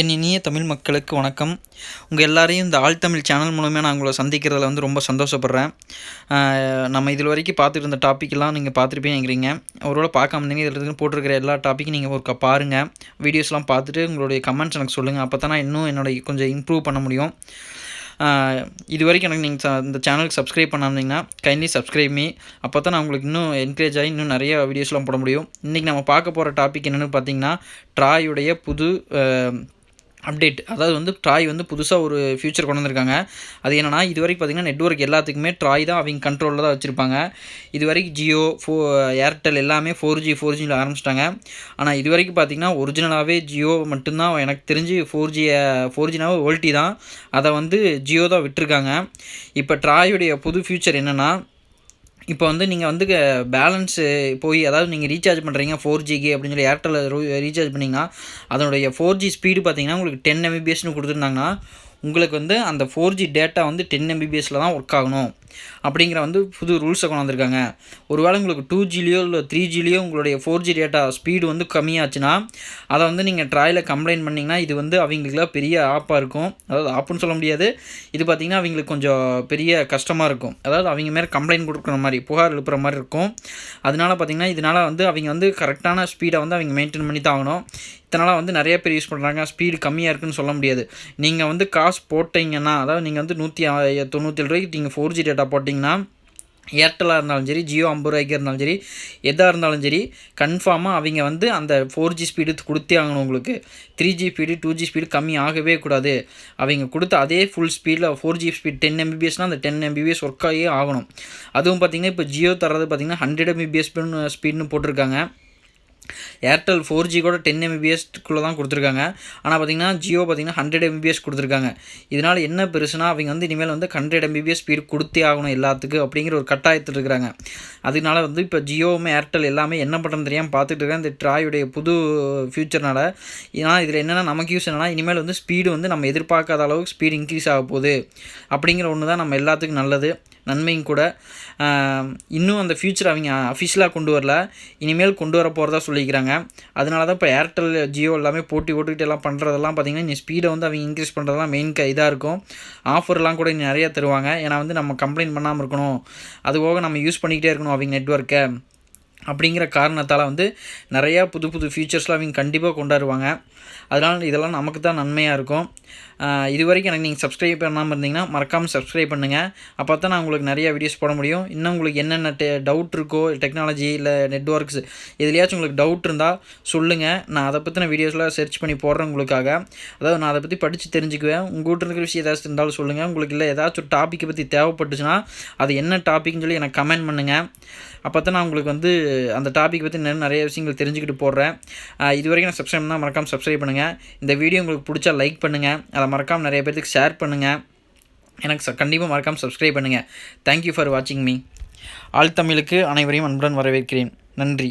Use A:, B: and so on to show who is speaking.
A: என் இனிய தமிழ் மக்களுக்கு வணக்கம். உங்கள் எல்லாரையும் இந்த ஆழ்த்தமிழ் சேனல் மூலமாக நான் உங்களை சந்திக்கிறதுல வந்து ரொம்ப சந்தோஷப்படுறேன். நம்ம இதில் வரைக்கும் பார்த்துட்டு இருந்த டாப்பிக்கெல்லாம் நீங்கள் பார்த்துருப்பீங்கிறீங்க ஒருவேளை பார்க்காம இருந்தீங்க இதில் இருந்து போட்டிருக்கிற எல்லா டாப்பிக்கும் நீங்கள் ஒரு பாருங்கள் வீடியோஸ்லாம் பார்த்துட்டு உங்களுடைய கமெண்ட்ஸ் எனக்கு சொல்லுங்கள் அப்போ தான் நான் இன்னும் என்னோடய கொஞ்சம் இம்ப்ரூவ் பண்ண முடியும். இது வரைக்கும் எனக்கு நீங்கள் இந்த சேனலுக்கு சப்ஸ்கிரைப் பண்ணாமீங்கன்னா கைண்ட்லி சப்ஸ்கிரைப் மீ அப்போ தான் நான் உங்களுக்கு இன்னும் என்கரேஜ் ஆகி இன்னும் நிறைய வீடியோஸ்லாம் போட முடியும். இன்றைக்கி நம்ம பார்க்க போகிற டாபிக் என்னென்னு பார்த்தீங்கன்னா ட்ராயுடைய புது அப்டேட் அதாவது வந்து ட்ராய் வந்து புதுசாக ஒரு ஃபியூச்சர் கொண்டு வந்திருக்காங்க. அது என்னென்னா இது வரைக்கும் பார்த்திங்கன்னா நெட்ஒர்க் எல்லாத்துக்குமே ட்ராய் தான் அவங்க கண்ட்ரோலில் தான் வச்சுருப்பாங்க. இது வரைக்கும் ஜியோ ஃபோ ஏர்டெல் எல்லாமே ஃபோர் ஜி ஃபோர் ஜியில் ஆரம்பிச்சிட்டாங்க. ஆனால் இது வரைக்கும் பார்த்திங்கன்னா ஒரிஜினலாகவே ஜியோ மட்டும்தான் எனக்கு தெரிஞ்சு ஃபோர் ஜி ஃபோர் ஜினாவே ஓல்டி தான். அதை வந்து ஜியோ தான் விட்டுருக்காங்க. இப்போ ட்ராயுடைய புது ஃபியூச்சர் என்னென்னா இப்போ வந்து நீங்கள் வந்து பேலன்ஸு போய் அதாவது நீங்கள் ரீசார்ஜ் பண்ணுறீங்க ஃபோர் ஜிக்கு அப்படின்னு சொல்லி ஏர்டெல்லில் ரீசார்ஜ் பண்ணிங்கன்னா அதனுடைய ஃபோர் ஜி ஸ்பீடு பார்த்தீங்கன்னா உங்களுக்கு டென் எம்பிபிஎஸ்னு கொடுத்துருந்தாங்கன்னா உங்களுக்கு வந்து அந்த ஃபோர் ஜி டேட்டா வந்து டென் எம்பிபிஎஸில் தான் ஒர்க் ஆகணும். அப்படிங்கிற வந்து புது ரூல்ஸை கொண்டு வந்திருக்காங்க. ஒருவேளை உங்களுக்கு டூ ஜிலியோ இல்லை த்ரீ ஜிலியோ உங்களுடைய ஃபோர் ஜி டேட்டா ஸ்பீடு வந்து கம்மியாச்சுன்னா அதை வந்து நீங்கள் ட்ராயில் கம்ப்ளைண்ட் பண்ணிங்கன்னா இது வந்து அவங்களுக்குலாம் பெரிய ஆப்பாக இருக்கும். அதாவது ஆப்புன்னு சொல்ல முடியாது. இது பார்த்திங்கன்னா அவங்களுக்கு கொஞ்சம் பெரிய கஷ்டமாக இருக்கும். அதாவது அவங்க மேலே கம்ப்ளைண்ட் கொடுக்குற மாதிரி புகார் எழுப்புற மாதிரி இருக்கும். அதனால பார்த்திங்கன்னா இதனால் வந்து அவங்க வந்து கரெக்டான ஸ்பீடை வந்து அவங்க மெயின்டைன் பண்ணி தான் ஆகணும். வந்து நிறைய பேர் யூஸ் பண்ணுறாங்க ஸ்பீடு கம்மியாக இருக்குன்னு சொல்ல முடியாது. நீங்கள் வந்து காசு போட்டிங்கன்னா அதாவது நீங்கள் வந்து நூற்றி தொண்ணூற்றி ஏழு ரூபாய்க்கு நீங்கள் ஃபோர் ஜி டேட்டா போட்டிங்கன்னா ஏர்டெல்லாக இருந்தாலும் சரி ஜியோ ஐம்பது ரூபாய்க்கு இருந்தாலும் சரி எதாக இருந்தாலும் சரி கன்ஃபார்மாக அவங்க வந்து அந்த ஃபோர் ஜி ஸ்பீடு கொடுத்தே ஆகணும் உங்களுக்கு. Three G speed two G speed கம்மி ஆகவே கூடாது. அவங்க கொடுத்த அதே ஃபுல் ஸ்பீடில் ஃபோர் ஜி ஸ்பீட் டென் எம்பிபிஎஸ்னால் அந்த டென் எம்பிபிஎஸ் ஒர்க் ஆகியே ஆகணும். அதுவும் பார்த்திங்கன்னா இப்போ ஜியோ தர்றது பார்த்திங்கன்னா ஹண்ட்ரட் எம்பிபிஎஸ் ஸ்பீடுன்னு போட்டிருக்காங்க. ஏர்டெல் ஃபோர் ஜி கூட டென் எம்பிபிஎஸ்க்குள்ளே தான் கொடுத்துருக்காங்க. ஆனால் பார்த்திங்கன்னா ஜியோ பார்த்தீங்கன்னா ஹண்ட்ரட் எம்பிபிஎஸ் கொடுத்துருக்காங்க. இதனால் என்ன பெருசுனா அவங்க வந்து இனிமேல் வந்து ஹண்ட்ரட் எம்பிபிஎஸ் ஸ்பீடு கொடுத்தே ஆகணும் எல்லாத்துக்கும் அப்படிங்கிற ஒரு கட்டாயத்தில் இருக்கிறாங்க. அதனால வந்து இப்போ ஜியோவுமே ஏர்டெல் எல்லாமே என்ன பண்ணுறது தெரியாமல் பார்த்துட்டு இருக்கேன் இந்த ட்ராயுடைய புது ஃபியூச்சர்னால் ஏன்னா இதில் என்னென்னா நமக்கு யூஸ் என்னென்னா இனிமேல் வந்து ஸ்பீடு வந்து நம்ம எதிர்பார்க்காத அளவுக்கு ஸ்பீடு இன்க்ரீஸ் ஆக போகுது. அப்படிங்கிற ஒன்று தான் நம்ம எல்லாத்துக்கும் நல்லது. நன்மையும் கூட. இன்னும் அந்த ஃபியூச்சர் அவங்க அஃபிஷியலாக கொண்டு வரல. இனிமேல் கொண்டு வர போகிறதா சொல்லிக்கிறாங்க. அதனால தான் இப்போ ஏர்டெல் ஜியோ எல்லாமே போட்டி போட்டுக்கிட்டு எல்லாம் பண்ணுறதெல்லாம் பார்த்திங்கன்னா நீ ஸ்பீடை வந்து அவங்க இன்க்ரீஸ் பண்ணுறதெல்லாம் மெயின் க இதாக இருக்கும். ஆஃபர்லாம் கூட நிறையா தருவாங்க. ஏன்னா வந்து நம்ம கம்ப்ளைண்ட் பண்ணாமல் இருக்கணும். அது போக நம்ம யூஸ் பண்ணிக்கிட்டே இருக்கணும் அவங்க நெட்ஒர்க்கை அப்படிங்கிற காரணத்தால் வந்து நிறையா புது புது ஃபீச்சர்ஸ்லாம் அவங்க கண்டிப்பாக கொண்டாடுவாங்க. அதனால் இதெல்லாம் நமக்கு தான் நன்மையாக இருக்கும். இது வரைக்கும் எனக்கு நீங்கள் சப்ஸ்கிரைப் பண்ணாமல் இருந்தீங்கன்னா மறக்காமல் சப்ஸ்கிரைப் பண்ணுங்கள் அப்போ தான் நான் உங்களுக்கு நிறையா வீடியோஸ் போட முடியும். இன்னும் உங்களுக்கு என்னென்ன டெ டவுட் இருக்கோ டெக்னாலஜி இல்லை நெட்ஒர்க்ஸ் எதுலையாச்சும் உங்களுக்கு டவுட் இருந்தால் சொல்லுங்கள் நான் அதை பற்றின வீடியோஸ்லாம் சர்ச் பண்ணி போடுறேன் உங்களுக்காக. அதாவது நான் அதை பற்றி படித்து தெரிஞ்சுக்குவேன். உங்கள்கிட்ட இருக்கிற விஷயம் ஏதாச்சும் இருந்தாலும் சொல்லுங்கள் உங்களுக்கு இல்லை ஏதாச்சும் டாப்பிக்கை பற்றி தேவைப்பட்டுச்சுன்னா அது என்ன டாப்பிக்னு சொல்லி எனக்கு கமெண்ட் பண்ணுங்கள் அப்போ தான் நான் உங்களுக்கு வந்து அந்த டாபிக் பற்றி நிறைய விஷயங்கள் தெரிஞ்சுக்கிட்டு போடுறேன். இது வரைக்கும் நான் சப்ஸ்கிரைப் தான் மறக்காமல் சப்ஸ்கிரைப் பண்ணுங்கள் இந்த வீடியோ உங்களுக்கு பிடிச்சா லைக் பண்ணுங்கள் அதை மறக்காமல் நிறைய பேருக்கு ஷேர் பண்ணுங்கள் எனக்கு கண்டிப்பாக மறக்காமல் சப்ஸ்கிரைப் பண்ணுங்கள் தேங்க்யூ ஃபார் வாட்சிங் மீ ஆழ்த்தமிழுக்கு அனைவரையும் அன்புடன் வரவேற்கிறேன். நன்றி.